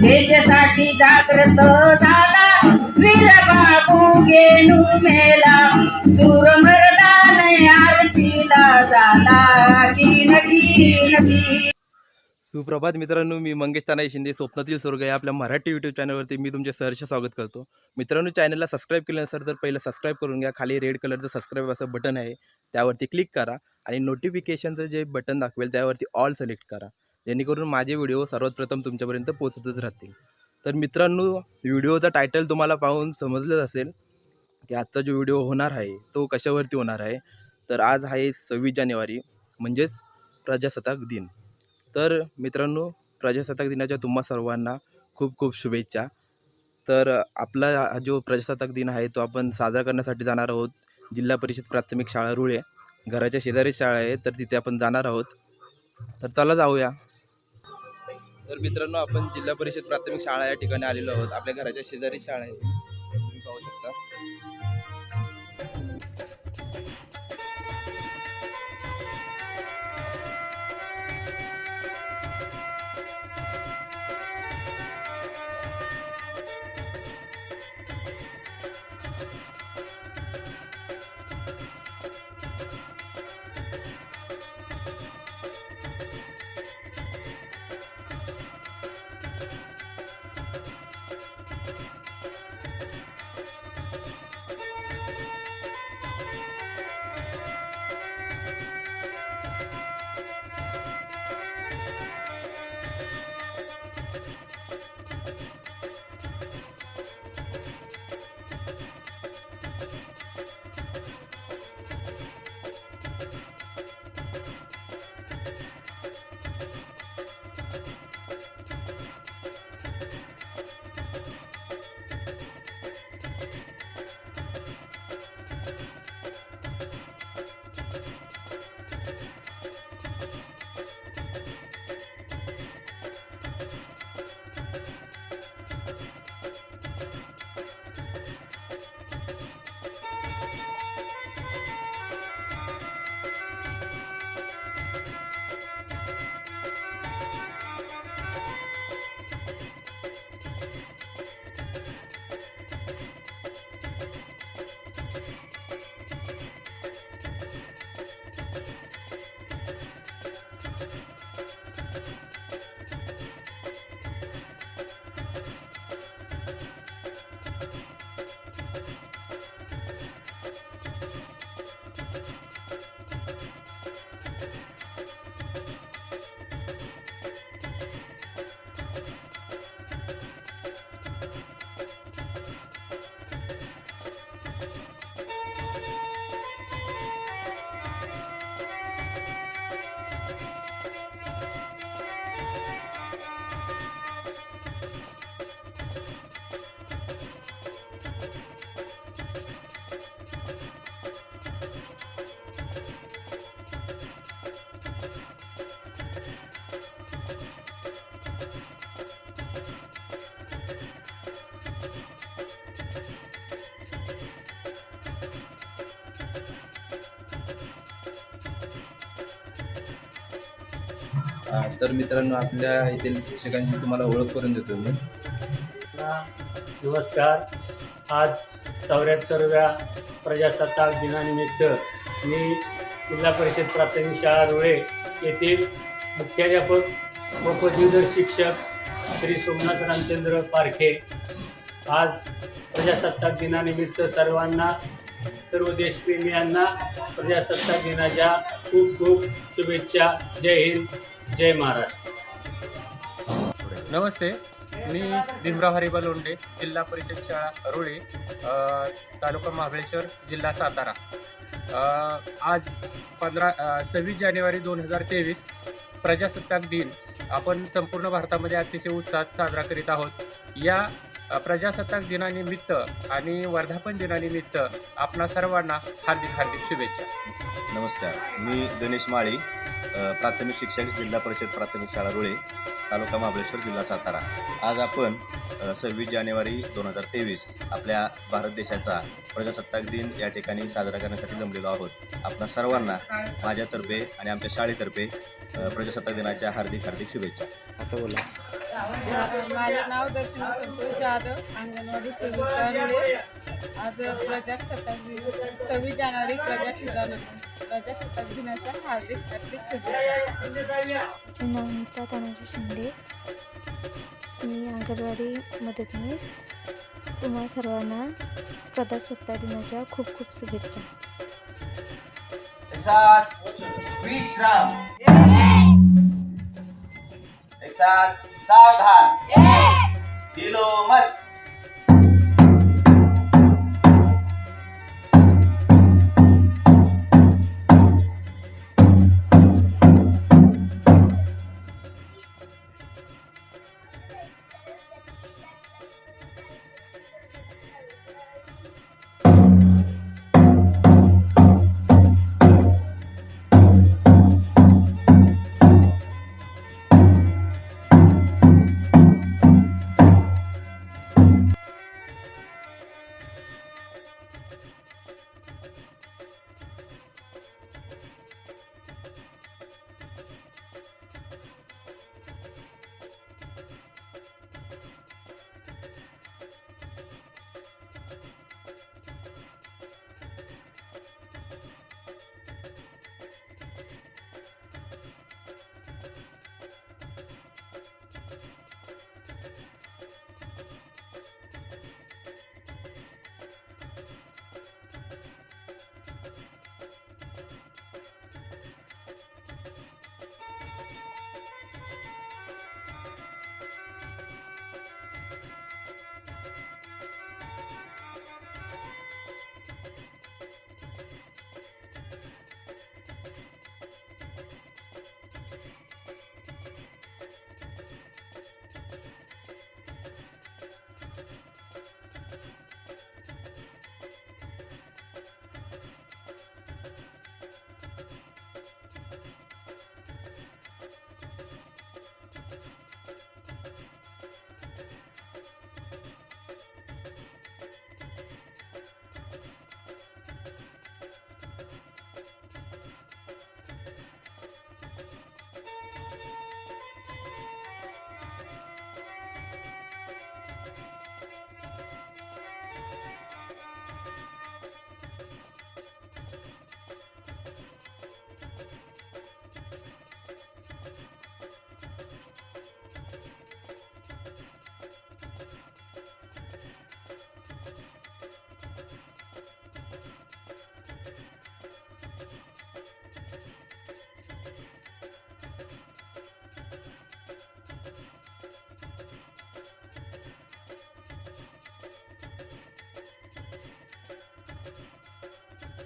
देशासाठी जागृत झाला वीर बाबू गेनू मेला. सूर आरतीला झाला कीन कीन कीन. सुप्रभात मित्रांनो मी मंगेश तानाई शिंदे स्वप्नातील स्वर्ग या आपल्या मराठी यूट्यूब चॅनलवरती मी तुमचे सहर्ष स्वागत करतो. मित्रांनो चॅनलला सबस्क्राईब केलं नसेल तर पहिलं सबस्क्राईब करून घ्या. खाली रेड कलरचं सबस्क्राईब असं बटन आहे. त्यावरती क्लिक करा आणि नोटिफिकेशनचं जे बटन दाखवेल त्यावरती ऑल सिलेक्ट करा. जेणेकरून माझे व्हिडिओ सर्वात प्रथम तुमच्यापर्यंत पोहोचतच राहतील. तर मित्रांनो व्हिडिओचा टायटल तुम्हाला पाहून समजलंच असेल की आजचा जो व्हिडिओ होणार आहे तो कशावरती होणार आहे? तर आज आहे सव्वीस जानेवारी म्हणजेच प्रजासत्ताक दिन. तर मित्रांनो प्रजासत्ताक दिनाच्या तुम्हा सर्वांना खूप खूप शुभेच्छा. तर आपला जो प्रजासत्ताक दिन आहे तो आपण साजरा करण्यासाठी जाणार आहोत. जिल्हा परिषद प्राथमिक शाळा रुळे. घराच्या शेजारी शाळा आहे तर तिथे आपण जाणार आहोत. तर चला जाऊया. तर मित्रांनो आपण जिल्हा परिषद प्राथमिक शाळा या ठिकाणी आलेलो आहोत. आपल्या घराच्या शेजारी शाळा आहे. तुम्ही पाहू शकता. तर मित्रांनो आपल्या येथील शिक्षकांची तुम्हाला ओळख करून देतो मी. नमस्कार. आज चौऱ्याहत्तरव्या प्रजासत्ताक दिनानिमित्त मी जिल्हा परिषद प्राथमिक शाळा रोळे येथील मुख्याध्यापक व पदवीधर शिक्षक श्री सोमनाथ रामचंद्र पारखे. आज प्रजासत्ताक दिनानिमित्त सर्वांना सर्व देशप्रेमियांना प्रजासत्ताक दिनाच्या खूप खूप शुभेच्छा. जय हिंद. जय महाराष्ट्र. नमस्ते मी भीमराव हरिबा लोंढे जिल्हा परिषद शाळा रुळे तालुका महाबळेश्वर जिल्हा सातारा. आज पंधरा सव्वीस जानेवारी दोन हजार तेवीस प्रजासत्ताक दिन. आपण संपूर्ण भारतामध्ये अतिशय उत्साहात साजरा करीत आहोत. या प्रजासत्ताक दिनानिमित्त आणि वर्धापन दिनानिमित्त आपणा सर्वांना हार्दिक हार्दिक शुभेच्छा. नमस्कार. मी गणेश माळी प्राथमिक शिक्षक जिल्हा परिषद प्राथमिक शाळा रुळे तालुका महाबळेश्वर जिल्हा सातारा. आज आपण सव्वीस जानेवारी दोन हजार तेवीस आपल्या भारत देशाचा प्रजासत्ताक दिन या ठिकाणी साजरा करण्यासाठी जमलेलो आहोत. आपणा सर्वांना माझ्यातर्फे आणि आमच्या शाळेतर्फे प्रजासत्ताक दिनाच्या हार्दिक हार्दिक शुभेच्छा. आता बोला. माझे नाव दर्शना संतोष जाधव. अंगणवाडी सेविका रुळे आज प्रजासत्ताक दिन सव्वीस जानेवारी प्रजासत्ताक प्रजासत्ताक दिनाच्या हार्दिक हार्दिक शुभेच्छा. माझे नाव नीता तानाजी शिंदे. मी अंगणवाडी मदतनीस. तुम्हा सर्वांना प्रजासत्ताक दिनाच्या खूप खूप शुभेच्छा. विश्राम. एक साथ सावधान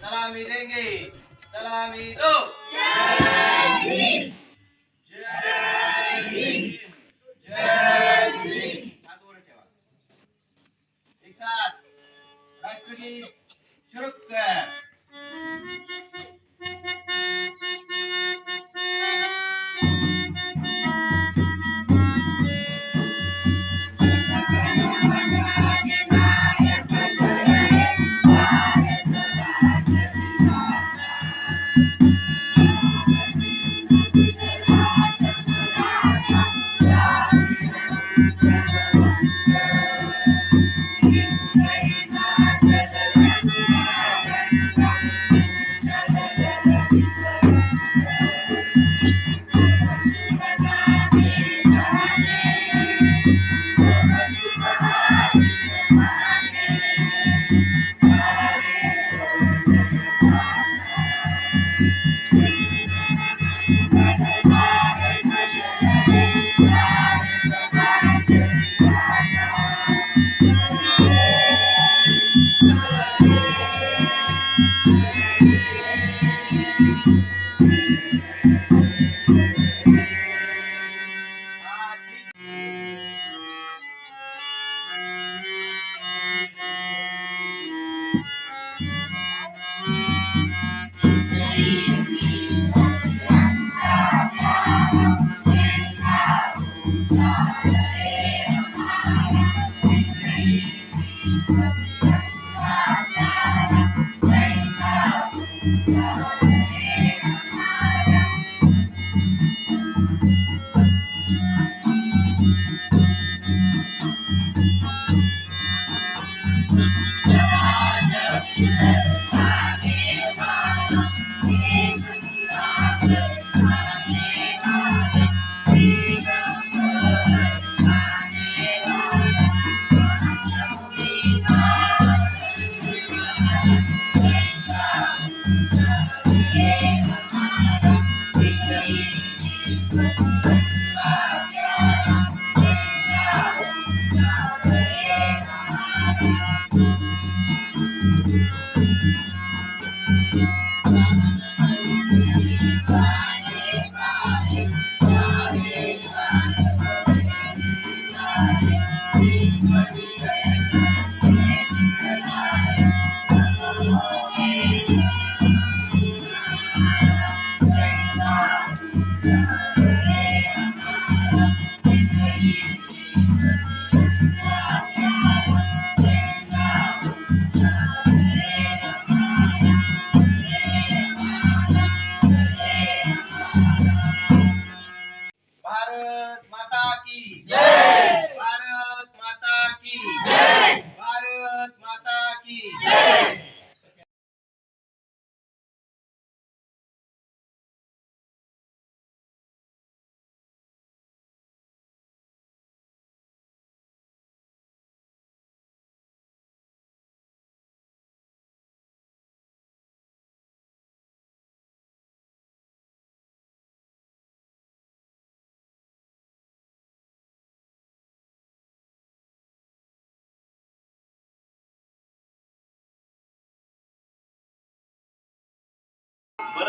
सलामी देंगे सलामी दो।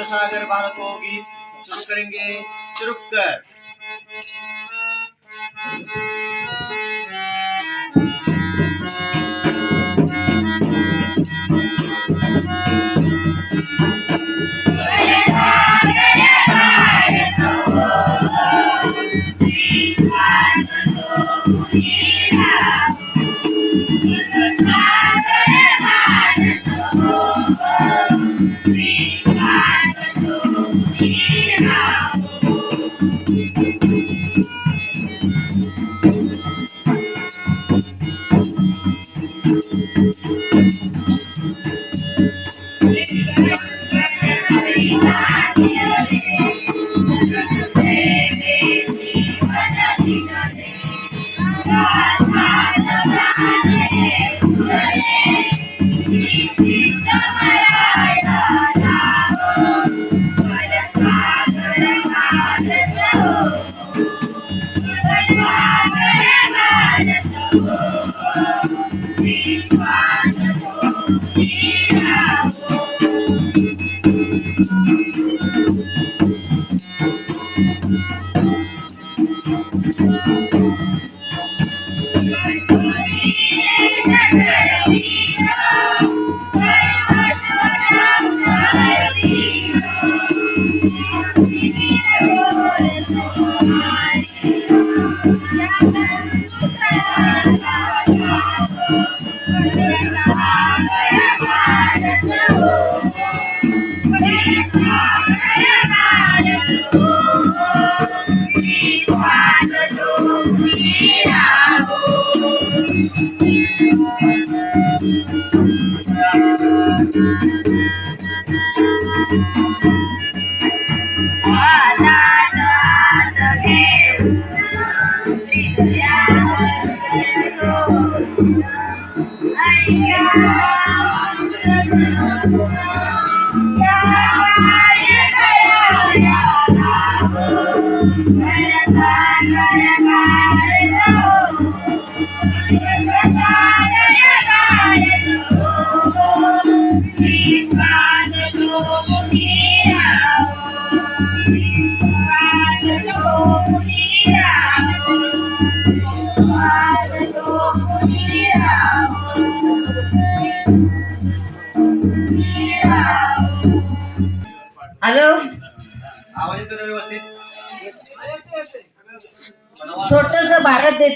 सागर भारत होगी शुरू करेंगे शुरू कर Yeah.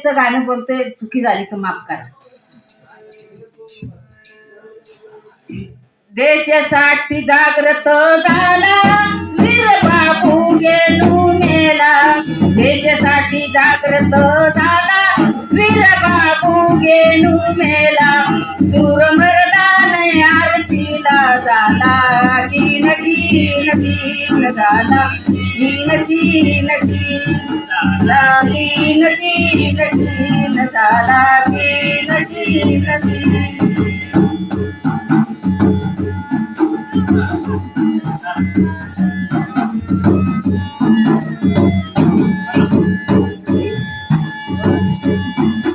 भारत गाणं बोलतोय चुकी झाली तर माफ करा. देशासाठी जागृत झाला वीर बाबू गेलू मेला देशासाठी जागृत झाला वीर बापू गेलू मेला सूर आरतीला झाला की कीन कीन झाला कीन कीन कीन झाला कीन कीन कीन झाला कीन कीन कीन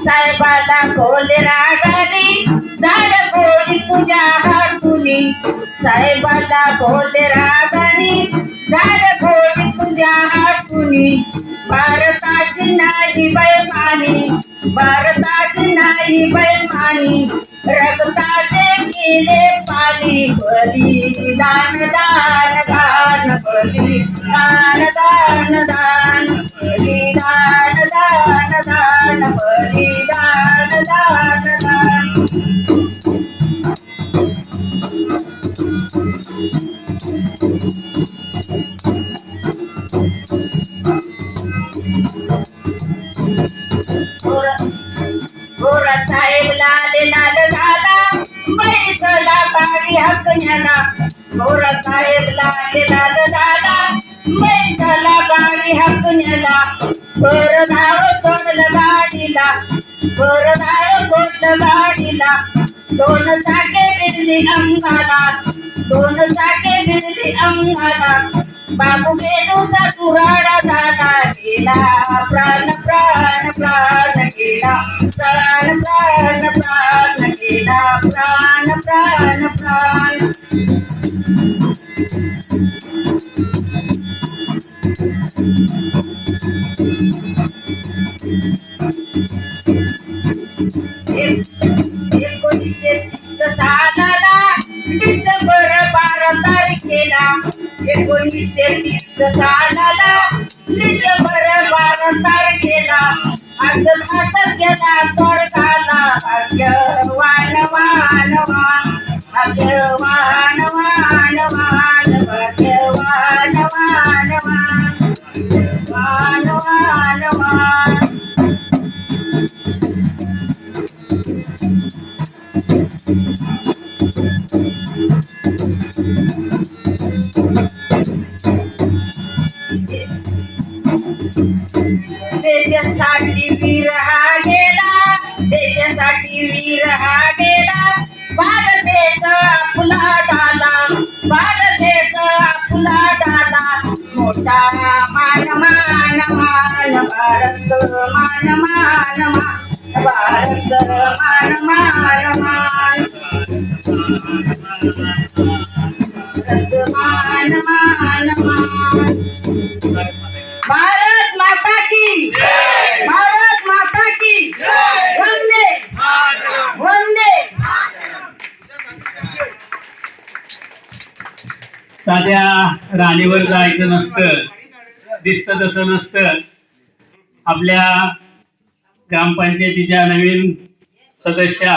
साहेबाला खोले रागाने झाड कोळी तुझ्या हातुनी. साहेबाला बोलले रागानी. झाड कोळी तुझ्या हातुनी. भारताची नाही बैमानी भारताची नाही बैमानी रक्ताचे केले पाणी. बली दान दान दान बली दान दान दान. बली दान दान दान बली दान दान दान. गोरा साहेब लाल लाल झाला. बैसला गाडी हकण्याला गोरा साहेब लाल लाल झाला. बैसला गाडी हकण्याला. बर धाव सोडलं गाडीला. बर धाव सोडलं गाडीला. दोन चाके बिरली अंगाला. दोन चाके बिरली अंगाला. बाबू गेलूचा तुराडा झाला. गेला. प्राण प्राण प्राण गेला. प्राण प्राण प्राण गेला. प्राण प्राण प्राण. एकोणीसशे तीस सालाला डिसेंबर बारा तारखेला असं असं गेला स्वर्गाला भाग्यवान वान भाग्यवान वान वान भारत मान मान मान भारत मान मान मान मान मान मान भारत माता की। भारत माता की। वंदे। वंदे। साध्या राणीवर जायचं नसतं दिसतं तसं नसतं. आपल्या ग्रामपंचायतीच्या नवीन सदस्या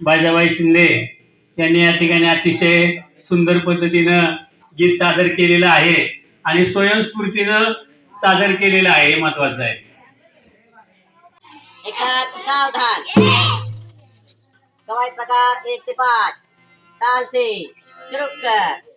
बाजाबाई शिंदे यांनी या ठिकाणी अतिशय सुंदर पद्धतीनं गीत सादर केलेलं आहे आणि स्वयंस्फूर्तीनं सादर केलेलं आहे हे महत्वाचं आहे. एक प्रकार एक ते पाच. ताल से शुरू कर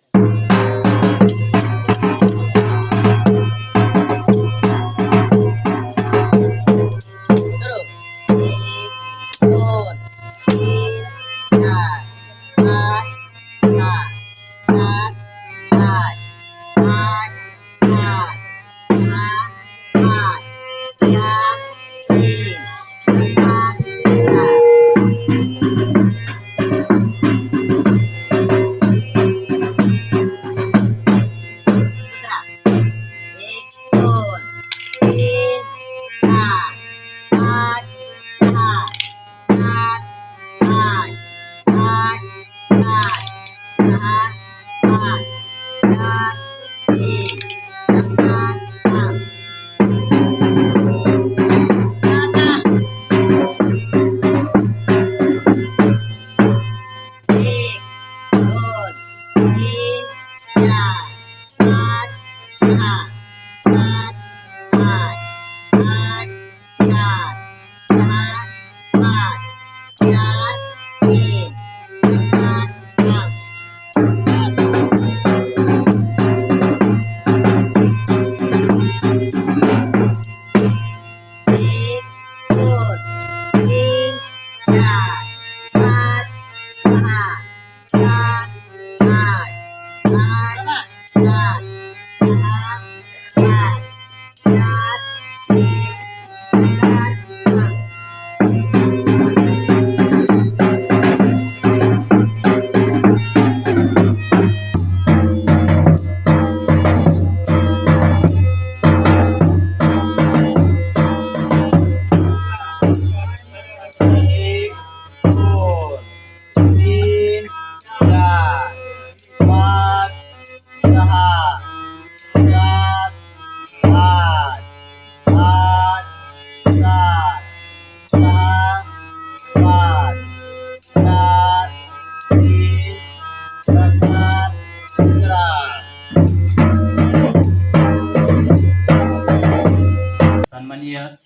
Yeah.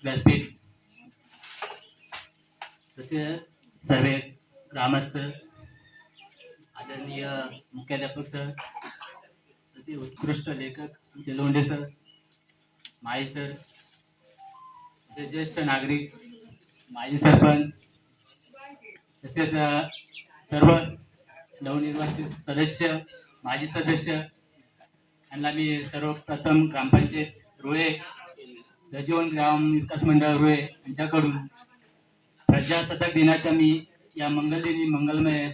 व्यासपीठ तसे सर्वे ग्रामस्थ आदरणीय मुख्याध्यापक सर तसे उत्कृष्ट लेखक जलोंडे सर माई सर तसे ज्येष्ठ नागरिक माजी सरपंच तसेच सर्व नवनिर्वाचित सदस्य माजी सदस्य यांना मी सर्वप्रथम ग्रामपंचायत रुळे सजीवन ग्राम विकास मंडळ रुळे यांच्याकडून प्रजासत्ताक दिनाच्या मी या मंगलदिनी मंगलमय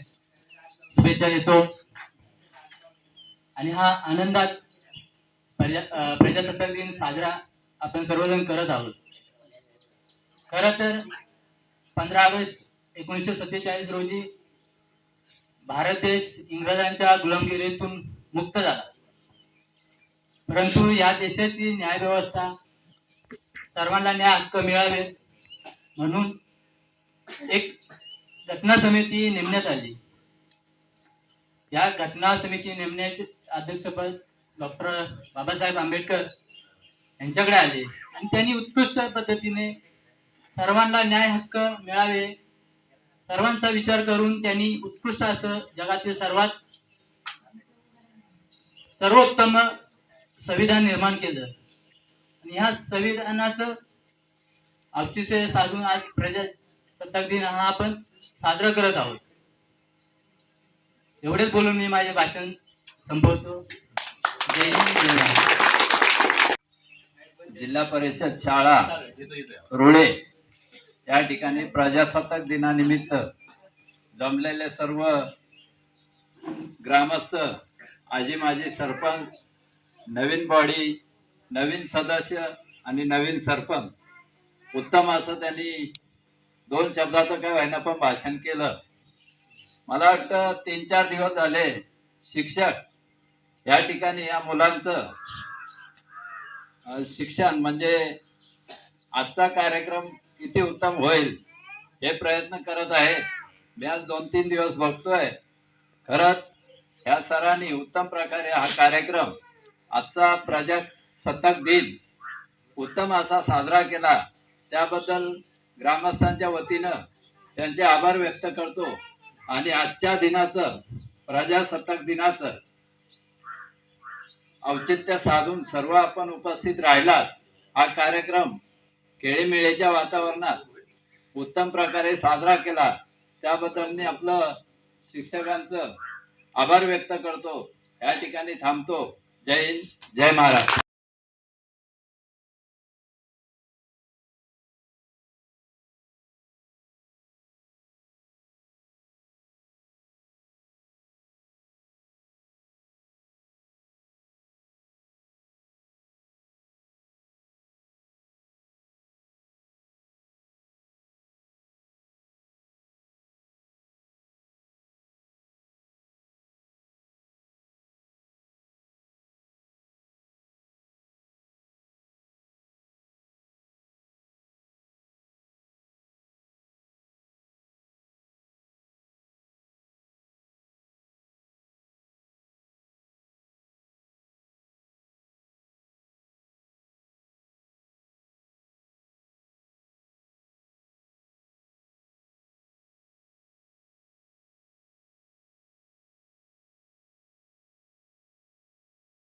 शुभेच्छा देतो. आणि हा आनंदात प्रजा प्रजासत्ताक दिन साजरा आपण सर्वजण करत आहोत. खरं तर पंधरा ऑगस्ट एकोणीसशे सत्तेचाळीस रोजी भारत देश इंग्रजांच्या गुलामगिरीतून मुक्त झाला. परंतु या देशाची न्यायव्यवस्था सर्वांना न्याय हक्क मिळावे म्हणून एक घटना समिती नेमण्यात आली. या घटना समिती नेमण्याचे अध्यक्षपद डॉक्टर बाबासाहेब आंबेडकर यांच्याकडे आले. आणि त्यांनी उत्कृष्ट पद्धतीने सर्वांना न्याय हक्क मिळावे सर्वांचा विचार करून त्यांनी उत्कृष्ट असं जगातील सर्वात सर्वोत्तम संविधान निर्माण केलं. आणि ह्या संविधानाचं औचित्य साधून आज प्रजासत्ताक दिन हा आपण साजरा करत आहोत. एवढेच बोलून मी माझे भाषण संपवतो. जय हिंद जिल्हा परिषद शाळा रुळे या ठिकाणी प्रजासत्ताक दिनानिमित्त जमलेले सर्व ग्रामस्थ आजी माजी सरपंच नवीन बॉडी नवीन सदस्य आणि नवीन सरपंच. उत्तम असं त्यांनी दोन शब्दाचं काय व्हायना पण भाषण केलं. मला वाटतं तीन चार दिवस झाले शिक्षक या ठिकाणी या मुलांचं शिक्षण म्हणजे आजचा कार्यक्रम किती उत्तम होईल हे प्रयत्न करत आहे. मी आज दोन तीन दिवस बघतोय. खरंच ह्या सरांनी उत्तम प्रकारे हा कार्यक्रम आजचा सत्ताक दिन उत्तम असा साजरा केला. त्याबद्दल ग्रामस्थांच्या वतीनं त्यांचे आभार व्यक्त करतो. आणि आजच्या दिनाचं प्रजासत्ताक दिनाचं औचित्य साधून सर्व आपण उपस्थित राहिलात. हा कार्यक्रम केळीमेळीच्या वातावरणात उत्तम प्रकारे साजरा केला. त्याबद्दल मी आपलं शिक्षकांचं आभार व्यक्त करतो. या ठिकाणी थांबतो. जय हिंद जय महाराष्ट्र.